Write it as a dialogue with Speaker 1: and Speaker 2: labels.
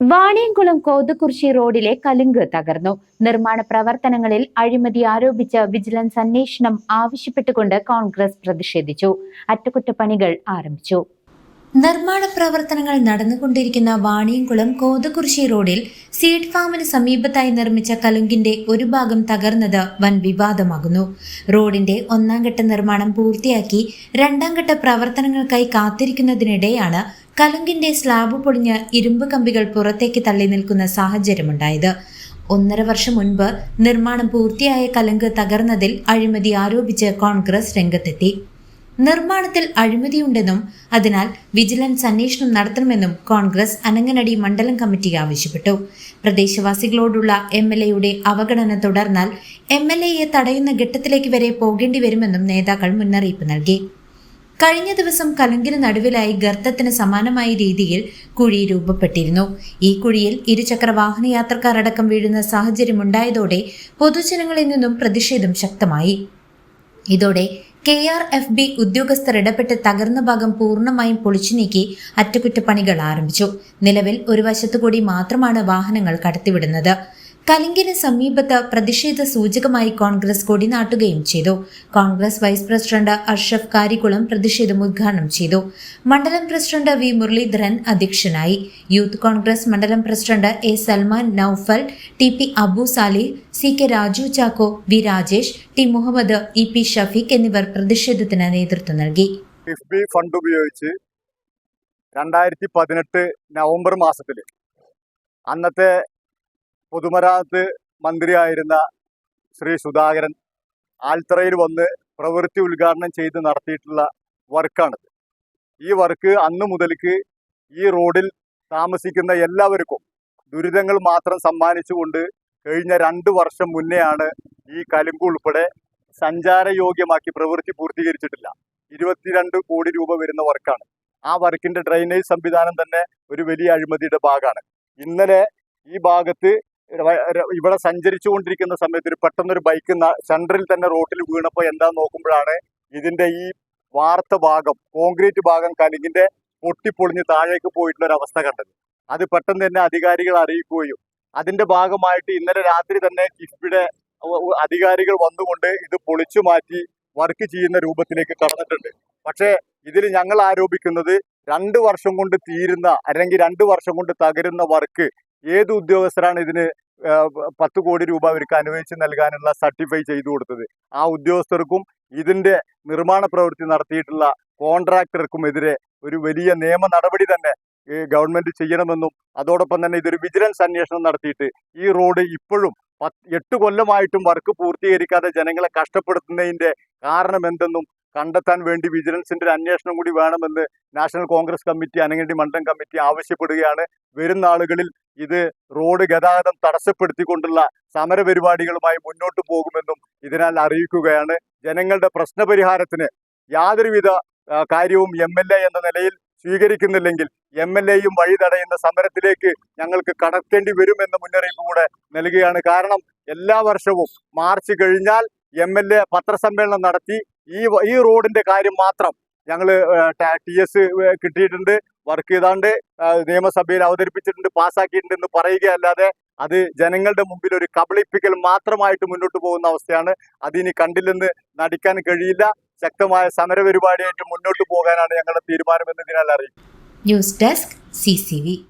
Speaker 1: വാണിയംകുളം കോതക്കുറിശി റോഡിലെ കലുങ്ക് തകർന്നു. നിർമ്മാണ പ്രവർത്തനങ്ങളിൽ അഴിമതി ആരോപിച്ച വിജിലൻസ് അന്വേഷണം ആവശ്യപ്പെട്ടുകൊണ്ട് കോൺഗ്രസ് പ്രതിഷേധിച്ചു. അറ്റകുറ്റപ്പണികൾ ആരംഭിച്ചു. നിർമ്മാണ പ്രവർത്തനങ്ങൾ നടന്നുകൊണ്ടിരിക്കുന്ന വാണിയംകുളം കോതകുറിശി റോഡിൽ സീഡ് ഫാമിന് സമീപത്തായി നിർമ്മിച്ച കലുങ്കിന്റെ ഒരു ഭാഗം തകർന്നത് വൻ വിവാദമാകുന്നു. റോഡിന്റെ ഒന്നാം ഘട്ട നിർമ്മാണം പൂർത്തിയാക്കി രണ്ടാം ഘട്ട പ്രവർത്തനങ്ങൾക്കായി കാത്തിരിക്കുന്നതിനിടെയാണ് കലുങ്കിന്റെ സ്ലാബ് പൊളിഞ്ഞ് ഇരുമ്പ് കമ്പികൾ പുറത്തേക്ക് തള്ളി നിൽക്കുന്ന സാഹചര്യമുണ്ടായത്. ഒന്നര വർഷം മുൻപ് നിർമ്മാണം പൂർത്തിയായ കലുങ്ക് തകർന്നതിൽ അഴിമതി ആരോപിച്ച് കോൺഗ്രസ് രംഗത്തെത്തി. നിർമ്മാണത്തിൽ അഴിമതിയുണ്ടെന്നും അതിനാൽ വിജിലൻസ് അന്വേഷണം നടത്തണമെന്നും കോൺഗ്രസ് അനങ്ങനടി മണ്ഡലം കമ്മിറ്റി ആവശ്യപ്പെട്ടു. പ്രദേശവാസികളോടുള്ള എം എൽ എയുടെ അവഗണന തുടർന്നാൽ എം എൽ എയെ തടയുന്ന ഘട്ടത്തിലേക്ക് വരെ പോകേണ്ടി വരുമെന്നും നേതാക്കൾ മുന്നറിയിപ്പ് നൽകി. കഴിഞ്ഞ ദിവസം കലുങ്കിന് നടുവിലായി ഗർത്തത്തിന് സമാനമായ രീതിയിൽ കുഴി രൂപപ്പെട്ടിരുന്നു. ഈ കുഴിയിൽ ഇരുചക്ര വാഹന യാത്രക്കാരടക്കം വീഴുന്ന സാഹചര്യമുണ്ടായതോടെ പൊതുജനങ്ങളിൽ നിന്നും പ്രതിഷേധം ശക്തമായി. ഇതോടെ കെ ആർ എഫ് ബി ഉദ്യോഗസ്ഥർ ഇടപെട്ട് തകർന്ന ഭാഗം പൂർണമായും പൊളിച്ചു നീക്കി അറ്റകുറ്റപ്പണികൾ ആരംഭിച്ചു. നിലവിൽ ഒരു വശത്തുകൂടി മാത്രമാണ് വാഹനങ്ങൾ കടത്തിവിടുന്നത്. കലിംഗിന് സമീപത്ത് പ്രതിഷേധ സൂചകമായി കോൺഗ്രസ് കൊടി നാട്ടുകയും ചെയ്തു. കോൺഗ്രസ് വൈസ് പ്രസിഡന്റ് അർഷഫ് കാരികുളം പ്രതിഷേധം ഉദ്ഘാടനം ചെയ്തു. മണ്ഡലം പ്രസിഡന്റ് വി മുരളീധരൻ അധ്യക്ഷനായി. യൂത്ത് കോൺഗ്രസ് മണ്ഡലം president A Salman Noufal T P Abu Salih C K Raju Chacko V Rajesh T Muhammad E P Shafeeq എന്നിവർ പ്രതിഷേധത്തിന് നേതൃത്വം നൽകി.
Speaker 2: ഫണ്ട് ഉപയോഗിച്ച് രണ്ടായിരത്തി പതിനെട്ട് നവംബർ മാസത്തിൽ അന്നത്തെ പൊതുമരാമത്ത് മന്ത്രിയായിരുന്ന ശ്രീ സുധാകരൻ ആൽത്തറയിൽ വന്ന് പ്രവൃത്തി ഉദ്ഘാടനം ചെയ്ത് നടത്തിയിട്ടുള്ള വർക്കാണിത് ഈ വർക്ക് അന്ന് മുതൽക്ക് ഈ റോഡിൽ താമസിക്കുന്ന എല്ലാവർക്കും ദുരിതങ്ങൾ മാത്രം സമ്മാനിച്ചുകൊണ്ട് കഴിഞ്ഞ രണ്ട് വർഷം മുന്നെയാണ് ഈ കലുങ്ക് ഉൾപ്പെടെ സഞ്ചാരയോഗ്യമാക്കി പ്രവൃത്തി പൂർത്തീകരിച്ചിട്ടില്ല. ഇരുപത്തിരണ്ട് കോടി രൂപ വരുന്ന വർക്കാണ്. ആ വർക്കിന്റെ ഡ്രെയിനേജ് സംവിധാനം തന്നെ ഒരു വലിയ അഴിമതിയുടെ ഭാഗമാണ്. ഇന്നലെ ഈ ഭാഗത്ത് ഇവിടെ സഞ്ചരിച്ചു കൊണ്ടിരിക്കുന്ന സമയത്ത് ഒരു പെട്ടെന്നൊരു ബൈക്ക് സെൻട്രൽ തന്നെ റോട്ടിൽ വീണപ്പോൾ എന്താ നോക്കുമ്പോഴാണ് ഇതിന്റെ ഈ വാർത്ത ഭാഗം കോൺക്രീറ്റ് ഭാഗം കലിങ്ങിന്റെ പൊട്ടിപ്പൊളിഞ്ഞ് താഴേക്ക് പോയിട്ടുള്ള ഒരു അവസ്ഥ കണ്ടത്. അത് പെട്ടെന്ന് തന്നെ അധികാരികൾ അറിയിക്കുകയും അതിന്റെ ഭാഗമായിട്ട് ഇന്നലെ രാത്രി തന്നെ കിഫ്ബിയുടെ അധികാരികൾ വന്നുകൊണ്ട് ഇത് പൊളിച്ചു മാറ്റി വർക്ക് ചെയ്യുന്ന രൂപത്തിലേക്ക് കടന്നിട്ടുണ്ട്. പക്ഷേ ഇതിൽ ഞങ്ങൾ ആരോപിക്കുന്നത് രണ്ട് വർഷം കൊണ്ട് തീരുന്ന അല്ലെങ്കിൽ രണ്ട് വർഷം കൊണ്ട് തകരുന്ന വർക്ക് ഏത് ഉദ്യോഗസ്ഥരാണ് ഇതിന് പത്ത് കോടി രൂപ അവർക്ക് അനുവദിച്ച് നൽകാനുള്ള സർട്ടിഫൈ ചെയ്തു കൊടുത്തത്? ആ ഉദ്യോഗസ്ഥർക്കും ഇതിന്റെ നിർമ്മാണ പ്രവൃത്തി നടത്തിയിട്ടുള്ള കോൺട്രാക്ടർക്കും എതിരെ ഒരു വലിയ നിയമ നടപടി തന്നെ ഗവൺമെന്റ് ചെയ്യണമെന്നും അതോടൊപ്പം തന്നെ ഇതൊരു വിജിലൻസ് അന്വേഷണം നടത്തിയിട്ട് ഈ റോഡ് ഇപ്പോഴും എട്ട് കൊല്ലമായിട്ടും വർക്ക് പൂർത്തീകരിക്കാതെ ജനങ്ങളെ കഷ്ടപ്പെടുത്തുന്നതിന്റെ കാരണം എന്തെന്നും കണ്ടെത്താൻ വേണ്ടി വിജിലൻസിന്റെ ഒരു അന്വേഷണം കൂടി വേണമെന്ന് നാഷണൽ കോൺഗ്രസ് കമ്മിറ്റി അനങ്ങണ്ടി മണ്ഡലം കമ്മിറ്റി ആവശ്യപ്പെടുകയാണ്. വരുന്ന ആളുകളിൽ ഇത് റോഡ് ഗതാഗതം തടസ്സപ്പെടുത്തിക്കൊണ്ടുള്ള സമരപരിപാടികളുമായി മുന്നോട്ട് പോകുമെന്നും ഇതിനാൽ അറിയിക്കുകയാണ്. ജനങ്ങളുടെ പ്രശ്നപരിഹാരത്തിന് യാതൊരുവിധ കാര്യവും എം എന്ന നിലയിൽ സ്വീകരിക്കുന്നില്ലെങ്കിൽ എം എൽ എയും വഴി തടയുന്ന സമരത്തിലേക്ക് ഞങ്ങൾക്ക് കടക്കേണ്ടി വരുമെന്ന മുന്നറിയിപ്പ് കൂടെ നൽകുകയാണ്. കാരണം എല്ലാ വർഷവും മാർച്ച് കഴിഞ്ഞാൽ എം എൽ എ പത്രസമ്മേളനം നടത്തി ഈ ഈ റോഡിന്റെ കാര്യം മാത്രം ഞങ്ങൾ ടി എസ് കിട്ടിയിട്ടുണ്ട് വർക്ക് ചെയ്താണ്ട് നിയമസഭയിൽ അവതരിപ്പിച്ചിട്ടുണ്ട് പാസ്സാക്കിയിട്ടുണ്ട് എന്ന് പറയുകയല്ലാതെ അത് ജനങ്ങളുടെ മുമ്പിൽ ഒരു കബളിപ്പിക്കൽ മാത്രമായിട്ട് മുന്നോട്ട് പോകുന്ന അവസ്ഥയാണ്. അതിനി കണ്ടില്ലെന്ന് നടിക്കാൻ കഴിയില്ല. ശക്തമായ സമരപരിപാടിയായിട്ട് മുന്നോട്ട് പോകാനാണ് ഞങ്ങളുടെ തീരുമാനമെന്ന് ഇതിനാൽ അറിയിക്കും
Speaker 1: ന്യൂസ് ഡെസ്ക് സി